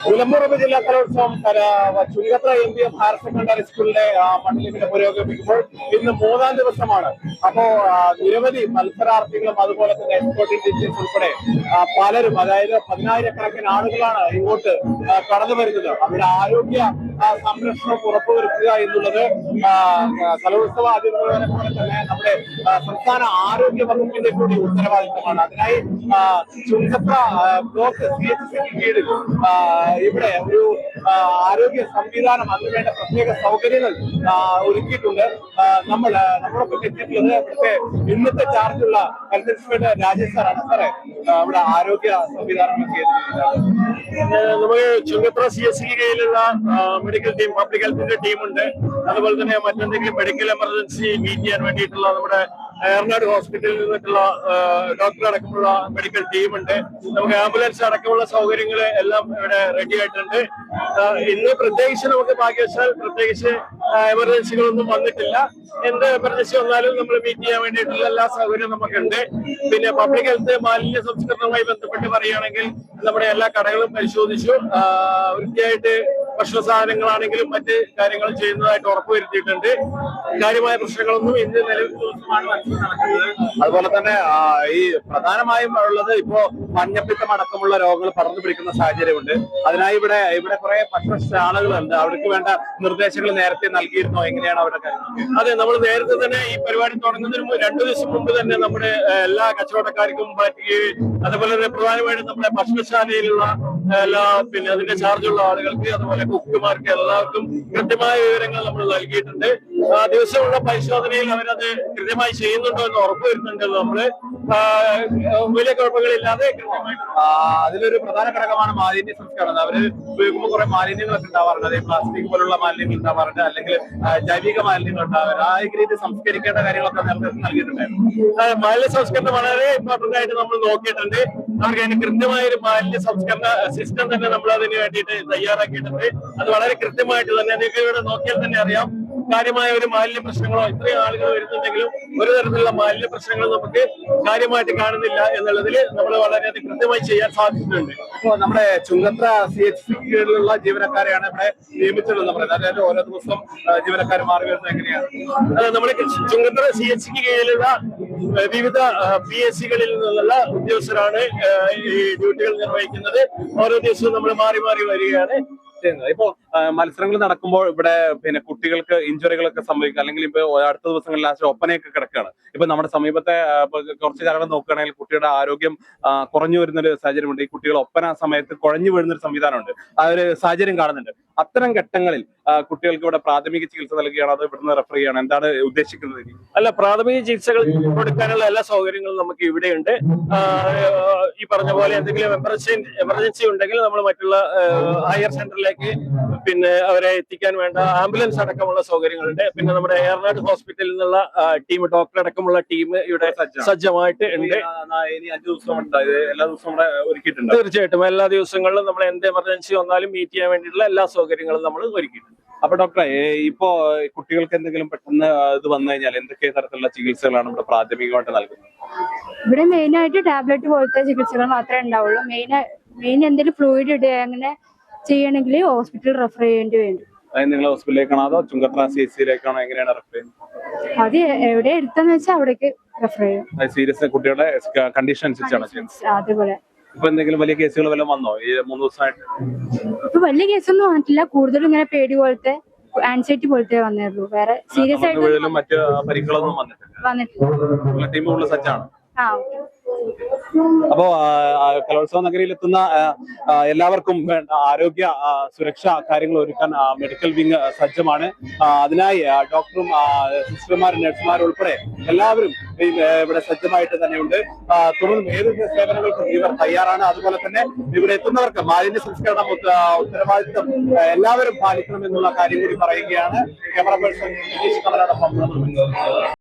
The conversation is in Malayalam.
നിലമ്പൂർ ഉപജില്ലാ കലോത്സവം കല- Chungathara M P M higher secondary സ്കൂളിലെ മണ്ഡലത്തിനെ പുരോഗമിക്കുമ്പോൾ ഇന്ന് മൂന്നാം ദിവസമാണ്. അപ്പോ നിരവധി മത്സരാർത്ഥികളും അതുപോലെ തന്നെ എക്സ്പോർട്ടിംഗ് ടീച്ചേഴ്സ് ഉൾപ്പെടെ പലരും അതായത് പതിനായിരക്കണക്കിന് ആളുകളാണ് ഇങ്ങോട്ട് കടന്നു വരുന്നത്. അവരുടെ ആരോഗ്യ സംരക്ഷണം ഉറപ്പുവരുത്തുക എന്നുള്ളത് കലോത്സവ അധികൃതരെ പോലെ തന്നെ നമ്മുടെ സംസ്ഥാന ആരോഗ്യ വകുപ്പിന്റെ കൂടി ഉത്തരവാദിത്തമാണ്. അതിനായി ചുങ്കത്ര ബ്ലോക്ക് സി എച്ച് സിക്ക് കീഴിൽ ഇവിടെ ഒരു ആരോഗ്യ സംവിധാനം അതിനുവേണ്ട പ്രത്യേക സൗകര്യങ്ങൾ ഒരുക്കിയിട്ടുണ്ട്. നമ്മൾ നമ്മളൊപ്പം എത്തിയിട്ടുള്ളത് ഇവിടുത്തെ ഇന്നത്തെ ചാർജുള്ള ഹെൽത്ത് ഇൻസ്പെക്ടർ രാജേഷ് സാറാണ്. സാറേ ഇവിടെ ആരോഗ്യ സംവിധാനങ്ങളൊക്കെ രീതിയിലാണ്? ഏഹ് നമുക്ക് ചുങ്കത്ര സി എസ് സി കീഴിലുള്ള മെഡിക്കൽ ടീം പബ്ലിക് ഹെൽത്തിന്റെ ടീമുണ്ട് അതുപോലെ തന്നെ മറ്റെന്തെങ്കിലും മെഡിക്കൽ എമർജൻസി മീറ്റ് ചെയ്യാൻ വേണ്ടിയിട്ടുള്ള നമ്മുടെ ഏർനാട് ഹോസ്പിറ്റലിൽ നിന്നിട്ടുള്ള ഡോക്ടർ അടക്കമുള്ള മെഡിക്കൽ ടീമുണ്ട് നമുക്ക് ആംബുലൻസ് അടക്കമുള്ള സൗകര്യങ്ങൾ എല്ലാം ഇവിടെ റെഡി ആയിട്ടുണ്ട്. ഇന്ന് പ്രത്യേകിച്ച് നമുക്ക് ഭാഗ്യവശാൽ പ്രത്യേകിച്ച് എമർജൻസികളൊന്നും വന്നിട്ടില്ല. എന്ത് എമർജൻസി വന്നാലും നമ്മൾ മീറ്റ് ചെയ്യാൻ വേണ്ടിയിട്ടുള്ള എല്ലാ സൗകര്യവും നമുക്കുണ്ട്. പിന്നെ പബ്ലിക് ഹെൽത്ത് മാലിന്യ സംസ്കരണവുമായി ബന്ധപ്പെട്ട് പറയുകയാണെങ്കിൽ നമ്മുടെ എല്ലാ കടകളും പരിശോധിച്ചു. വൃത്തിയായിട്ട് ഭക്ഷണ സാധനങ്ങളാണെങ്കിലും മറ്റ് കാര്യങ്ങൾ ചെയ്യുന്നതായിട്ട് ഉറപ്പുവരുത്തിയിട്ടുണ്ട് കാര്യമായ പ്രശ്നങ്ങളൊന്നും ഇന്ന് നിലവിൽ നടക്കുന്നത്. അതുപോലെ തന്നെ ഈ പ്രധാനമായും ഉള്ളത് ഇപ്പോ മഞ്ഞപ്പിത്തം അടക്കമുള്ള രോഗങ്ങൾ പടർന്നു പിടിക്കുന്ന സാഹചര്യമുണ്ട്. അതിനായി ഇവിടെ ഇവിടെ കുറെ ഭക്ഷണ സ്റ്റാളുകളുണ്ട് അവർക്ക് വേണ്ട നിർദ്ദേശങ്ങൾ നേരത്തെ നൽകിയിരുന്നോ? എങ്ങനെയാണ് അവരുടെ കാര്യം? അതെ നമ്മൾ നേരത്തെ തന്നെ ഈ പരിപാടി തുടങ്ങുന്നതിന് രണ്ടു ദിവസം മുമ്പ് തന്നെ നമ്മുടെ എല്ലാ കച്ചവടക്കാർക്കും പറ്റുകയും അതുപോലെ തന്നെ പ്രധാനമായിട്ടും നമ്മുടെ ഭക്ഷണശാലയിലുള്ള എല്ലാ പിന്നെ അതിന്റെ ചാർജുള്ള ആളുകൾക്ക് അതുപോലെ കുക്കുമാർക്ക് എല്ലാവർക്കും കൃത്യമായ വിവരങ്ങൾ നമ്മൾ നൽകിയിട്ടുണ്ട്. ആ ദിവസമുള്ള പരിശോധനയിൽ അവരത് കൃത്യമായി ചെയ്യുന്നുണ്ടോ എന്ന് ഉറപ്പുവരുന്നുണ്ട് നമ്മൾ. വലിയ കുഴപ്പങ്ങളില്ലാതെ കൃത്യമായിട്ട് അതിലൊരു പ്രധാന ഘടകമാണ് മാലിന്യ സംസ്കരണം. അവർ ഉപയോഗിക്കുമ്പോൾ കുറെ മാലിന്യങ്ങളൊക്കെ ഉണ്ടാവാറുണ്ട്. അതായത് പ്ലാസ്റ്റിക് പോലുള്ള മാലിന്യങ്ങൾ ഉണ്ടാവാറുണ്ട്. അല്ലെങ്കിൽ ജൈവിക മാലിന്യങ്ങൾ ഉണ്ടാവാറുണ്ട്. ആ രീതിയിൽ സംസ്കരിക്കേണ്ട കാര്യങ്ങളൊക്കെ നിർദ്ദേശം നൽകിയിട്ടുണ്ടായിരുന്നു. മാലിന്യ സംസ്കരണം വളരെ ഇമ്പോർട്ടന്റ് ആയിട്ട് നമ്മൾ നോക്കിയിട്ടുണ്ട്. അവർക്ക് അതിന് കൃത്യമായ ഒരു മാലിന്യ സംസ്കരണ സിസ്റ്റം തന്നെ നമ്മൾ അതിന് വേണ്ടിയിട്ട് തയ്യാറാക്കിയിട്ടുണ്ട്. അത് വളരെ കൃത്യമായിട്ട് തന്നെ നിങ്ങൾക്ക് ഇവിടെ നോക്കിയാൽ തന്നെ അറിയാം. കാര്യമായ ഒരു മാലിന്യ പ്രശ്നങ്ങളോ ഇത്രയും ആളുകൾ വരുന്നുണ്ടെങ്കിലും ഒരു തരത്തിലുള്ള മാലിന്യ പ്രശ്നങ്ങൾ നമുക്ക് കാര്യമായിട്ട് കാണുന്നില്ല എന്നുള്ളതിൽ നമ്മൾ വളരെയധികം കൃത്യമായി ചെയ്യാൻ സാധിച്ചിട്ടുണ്ട്. ഇപ്പോ നമ്മുടെ ചുങ്കത്ര സി എച്ച് സി കീഴിലുള്ള ജീവനക്കാരെയാണ് ഇവിടെ നിയമിച്ചിട്ടുള്ളത് പറയുന്നത് അതായത് ഓരോ ദിവസം ജീവനക്കാർ മാറി വരുന്നത് എങ്ങനെയാണ്? നമ്മുടെ ചുങ്കത്ര സി എച്ച് സിക്ക് കീഴിലുള്ള വിവിധ പി എസ് സികളിൽ നിന്നുള്ള ഉദ്യോഗസ്ഥരാണ് ഈ ഡ്യൂട്ടികൾ നിർവഹിക്കുന്നത്. ഓരോ ദിവസവും നമ്മൾ മാറി മാറി വരികയാണ് ഇപ്പോ മത്സരങ്ങൾ നടക്കുമ്പോൾ ഇവിടെ പിന്നെ കുട്ടികൾക്ക് ഇഞ്ചുറികളൊക്കെ സംഭവിക്കുക അല്ലെങ്കിൽ ഇപ്പൊ അടുത്ത ദിവസങ്ങളിൽ ലാസ്റ്റ് ഒപ്പനയൊക്കെ കിടക്കുകയാണ്. ഇപ്പൊ നമ്മുടെ സമീപത്തെ കുറച്ച് കാലങ്ങൾ നോക്കുകയാണെങ്കിൽ കുട്ടിയുടെ ആരോഗ്യം കുറഞ്ഞു വരുന്ന ഒരു സാഹചര്യമുണ്ട്. ഈ കുട്ടികൾ ഒപ്പന സമയത്ത് കുഴഞ്ഞു വീഴുന്ന ഒരു സംവിധാനമുണ്ട്. ആ ഒരു സാഹചര്യം കാണുന്നുണ്ട്. അത്തരം ഘട്ടങ്ങളിൽ കുട്ടികൾക്ക് ഇവിടെ പ്രാഥമിക ചികിത്സ നൽകുകയാണ് അത് ഇവിടുന്ന് റെഫർ ചെയ്യാണ് എന്താണ് ഉദ്ദേശിക്കുന്നത് അല്ല പ്രാഥമിക ചികിത്സകൾ കൊടുക്കാനുള്ള എല്ലാ സൗകര്യങ്ങളും നമുക്ക് ഇവിടെയുണ്ട്. ഈ പറഞ്ഞ പോലെ എന്തെങ്കിലും എമർജൻസി എമർജൻസി ഉണ്ടെങ്കിൽ നമ്മൾ മറ്റുള്ള ഹയർ സെന്ററിലേക്ക് പിന്നെ അവരെ എത്തിക്കാൻ വേണ്ട ആംബുലൻസ് അടക്കമുള്ള സൗകര്യങ്ങളുണ്ട്. പിന്നെ നമ്മുടെ ഏറനാട് ഹോസ്പിറ്റലിൽ നിന്നുള്ള ടീം ഡോക്ടർ അടക്കമുള്ള ടീം ഇവിടെ. സജ്ജമായിട്ട് ഉണ്ട്. എല്ലാ ദിവസവും ഒരുക്കിയിട്ടുണ്ട്. തീർച്ചയായിട്ടും. എല്ലാ ദിവസങ്ങളിലും നമ്മൾ എന്ത് എമർജൻസി വന്നാലും മീറ്റ് ചെയ്യാൻ വേണ്ടിയിട്ടുള്ള എല്ലാ സൗകര്യങ്ങളും നമ്മൾ ഒരുക്കിയിട്ടുണ്ട്. അപ്പൊ ഡോക്ടറെ ഇപ്പോ കുട്ടികൾക്ക് എന്തെങ്കിലും പെട്ടെന്ന് ഇത് വന്നു കഴിഞ്ഞാൽ എന്തൊക്കെ തരത്തിലുള്ള ചികിത്സകളാണ് ഇവിടെ പ്രാഥമികമായിട്ട് നൽകുന്നത്? ഇവിടെ മെയിൻ ആയിട്ട് ടാബ്ലറ്റ് പോലത്തെ ചികിത്സകൾ മാത്രമേ ഉണ്ടാവുള്ളൂ. മെയിൻ മെയിൻ എന്തെങ്കിലും ഫ്ലൂയിഡ് ഇടുക അങ്ങനെ ചെയ്യണമെങ്കിൽ ഹോസ്പിറ്റൽ റെഫർ ചെയ്യേണ്ടി വരും. അതായത് നിങ്ങൾ ഹോസ്പിറ്റലിലേക്കാണോ അതോ ചുങ്കത്ര സി എസ് സിയിലേക്കാണോ എങ്ങനെയാണ് റെഫർ ചെയ്യുന്നത്? അത് എവിടെ എടുത്തെന്ന് വെച്ചാൽ അവിടേക്ക് റെഫർ ചെയ്യും. സീരിയസ് കുട്ടിയുടെ കണ്ടീഷൻ അനുസരിച്ചാണ് അതുപോലെ. ഇപ്പൊ എന്തെങ്കിലും വലിയ കേസുകൾ വല്ലതും വന്നോ? ഈ മൂന്ന് ദിവസമായിട്ട്? ഇപ്പൊ വലിയ കേസൊന്നും വന്നിട്ടില്ല. കൂടുതലും ഇങ്ങനെ പേടി പോലത്തെ ആൻസൈറ്റി പോലത്തെ വന്നിരുന്നു. വേറെ സീരിയസ് ആയിട്ട് മറ്റു പരിക്കുകളൊന്നും വന്നിട്ടില്ല. വന്നിട്ടില്ല. ടീം കൂടുതൽ സജ്ജാണ് ആ അപ്പോ കലോത്സവ നഗരിയിൽ എത്തുന്ന എല്ലാവർക്കും വേണ്ട ആരോഗ്യ സുരക്ഷ കാര്യങ്ങൾ ഒരുക്കാൻ മെഡിക്കൽ വിങ് സജ്ജമാണ്. അതിനായി ഡോക്ടറും സിസ്റ്റർമാരും നഴ്സുമാരും ഉൾപ്പെടെ എല്ലാവരും ഇവിടെ സജ്ജമായിട്ട് തന്നെയുണ്ട്. തുടർന്നും ഏത് സേവനങ്ങൾക്കും ഇവർ തയ്യാറാണ്. അതുപോലെ തന്നെ ഇവിടെ എത്തുന്നവർക്ക് മാലിന്യ സംസ്കരണം ഉത്തരവാദിത്വം എല്ലാവരും പാലിക്കണം എന്നുള്ള കാര്യം കൂടി പറയുകയാണ്. Camera person കമലോടൊപ്പം